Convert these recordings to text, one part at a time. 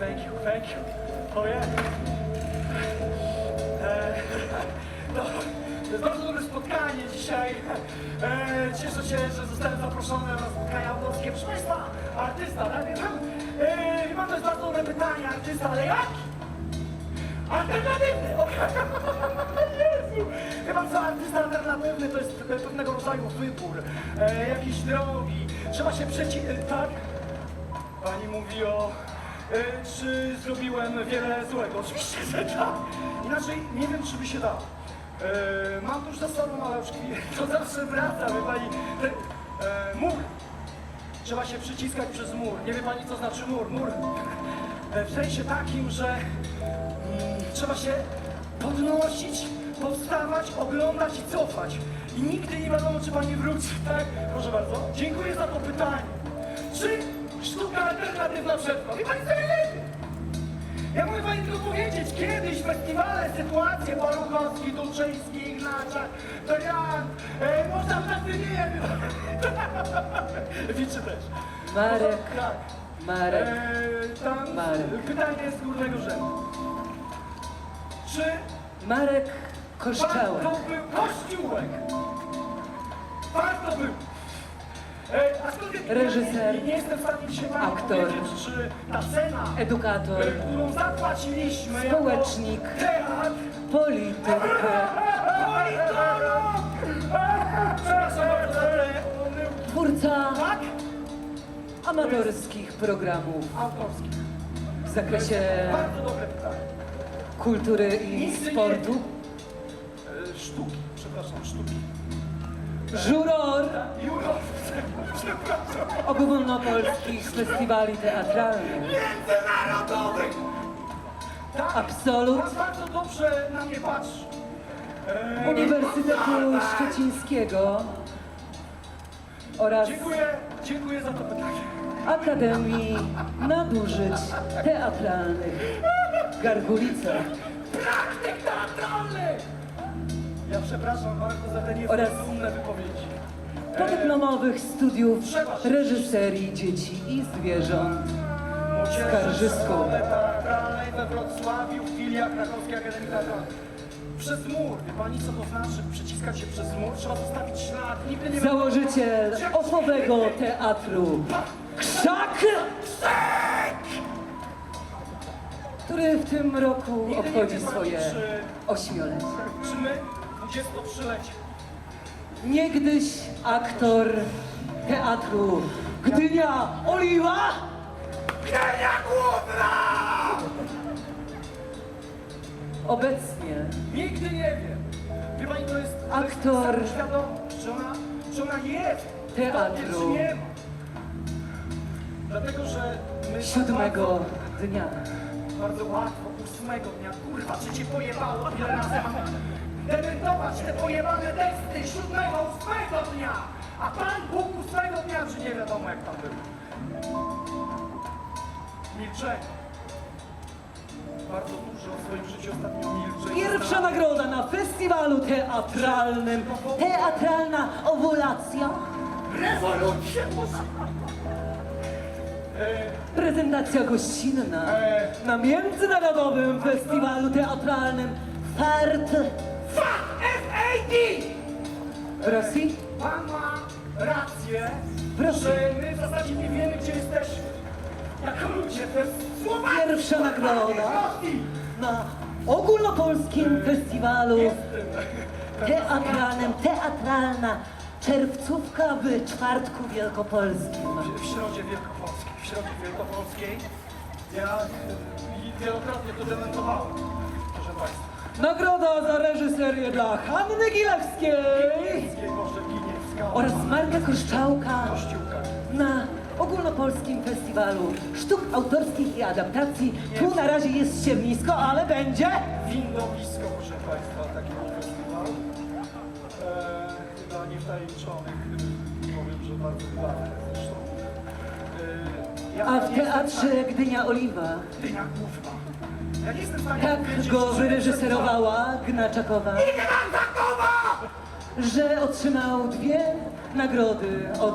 Thank you, thank you. Oh yeah. E, no, to jest bardzo dobre spotkanie dzisiaj. E, cieszę się, że zostałem zaproszony na spotkania autorskie. Proszę Państwa, artysta, tak? E, chyba to jest bardzo dobre pytanie, artysta, ale jaki? Alternatywny! O, Jezu! Chyba co artysta alternatywny to jest pewnego rodzaju wybór, e, jakiejś drogi. Trzeba się przeci... E, tak? Pani mówi o czy zrobiłem wiele złego? Oczywiście, że tak. Inaczej nie wiem, czy by się dało. E, mam to już za sobą, już to zawsze wraca, wie pani. E, mur. Trzeba się przyciskać przez mur. Nie wie pani, co znaczy mur? Mur. E, w sensie takim, że mm, trzeba się podnosić, powstawać, oglądać i cofać. I nigdy nie wiadomo, czy pani wróci, tak? Proszę bardzo. Dziękuję za to pytanie. Czy sztuka alternatywna przetrwa? Wie pani, najlepiej? Ja mogę pani tylko powiedzieć, kiedyś festiwale, sytuacje, Paluchowski, Dulczyński, Ignaczak, to ja, e, można w nie wiem. Wiczy też. Marek, Tak. Marek, E, tam Marek. pytanie z górnego rzędu. Czy Marek pan Koszczałek. to był kościółek? Pan to był. Reżyser. Aktor. Edukator, Społecznik. polityk, twórca Tak? amatorskich programów w zakresie kultury i sportu. E, Sztuki, przepraszam, sztuki. Żuror Juro, przepraszam. ogólnopolskich festiwali teatralnych. Międzynarodowych! Tak, Absolut pan bardzo dobrze na mnie patrzy. E, Uniwersytetu Szczecińskiego oraz Dziękuję, dziękuję za to pytanie. Akademii Nadużyć Teatralnych Gargulice Praktyk teatralny! Ja przepraszam bardzo za te niezrozumiałe wypowiedzi. podyplomowych studiów reżyserii dzieci i zwierząt. Szkole Teatralnej we Wrocławiu, filia Krakowskiej Akademii Teatralnej. Przez mur, wie pani co to znaczy przyciskać się przez mur? Trzeba zostawić ślad, nigdy nie Założyciel ofowego teatru Krzak, który w tym roku obchodzi swoje ośmiolecie. Czy my 23-lecie? Niegdyś aktor teatru Gdynia Oliwa, Genia główna! obecnie Nigdy nie wiem. Wie pani, to jest... to jest Aktor. sama świadomość, że ona, że ona jest. Teatru. nie ma. Dlatego, że my... siódmego dnia. Bardzo łatwo, ósmego dnia, kurwa, czy cię pojebało, ile razy mam dementować te pojebane teksty siódmego, ósmego dnia, a Pan Bóg ósmego dnia, czy nie wiadomo jak tam był. Milczenie. Bardzo dużo w swoim życiu ostatnio milczę. Pierwsza nagroda na festiwalu teatralnym. Teatralna owulacja. Rewolucja! E, Prezentacja gościnna e, na Międzynarodowym Festiwalu Teatralnym FART fuck FAD! w Rosji. Pan ma rację, Proszę. że my w zasadzie nie wiemy, gdzie jesteśmy. Jako ludzie, to jest Słowacja! Pierwsza nagroda. Na ogólnopolskim festiwalu teatralnym, teatralna czerwcówka w czwartku wielkopolskim. W środzie wielkopolskiej, w środzie wielkopolskiej ja i wielokrotnie to dementowałem, proszę Państwa. Nagroda za reżyserię dla Hanny Gilewskiej Giniewskiej, Boże, Giniewska, oraz Marka Koszczałka Kościółka. na ogólnopolskim festiwalu sztuk autorskich i adaptacji. Tu na razie jest ściemnisko, ale będzie Windowisko, proszę Państwa, takiego festiwalu. E, chyba niewtajemniczonych, powiem, że bardzo. E, ja a w teatrze Gdynia Oliwa Dynia główna. Ja nie jestem w stanie tak powiedzieć, go wyreżyserowała Gnaczakowa. że otrzymał dwie nagrody od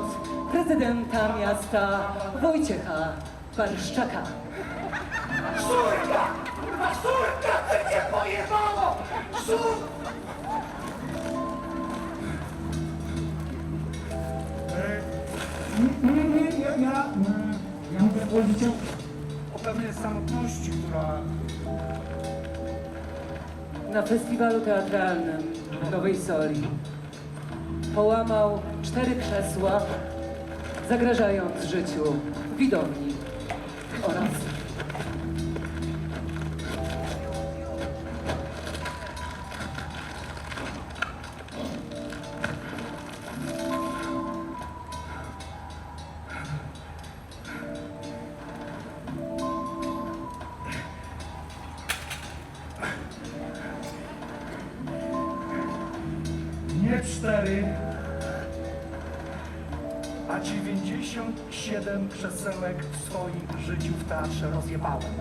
prezydenta miasta Wojciecha Barszczaka. Szurka! Kurwa, szurka! Co cię pojebało? Szur... o pewnej samotności, która Na festiwalu teatralnym w Nowej Soli połamał cztery krzesła, zagrażając życiu widowni oraz Nie cztery, a 97 krzesełek w swoim życiu w teatrze rozjebałem.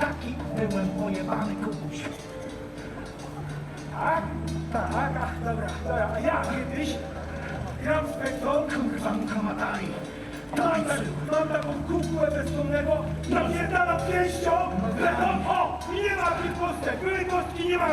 Taki byłem pojebany kubuś. Tak? Tak, ach, dobra, dobra. A ja kiedyś gram w spektor, kurwa, mucha matali. Mam, tak, taką kukłę bezdomnego, napierdalam pięścią, lecą, o, i nie ma tych kostek, były kostki, nie ma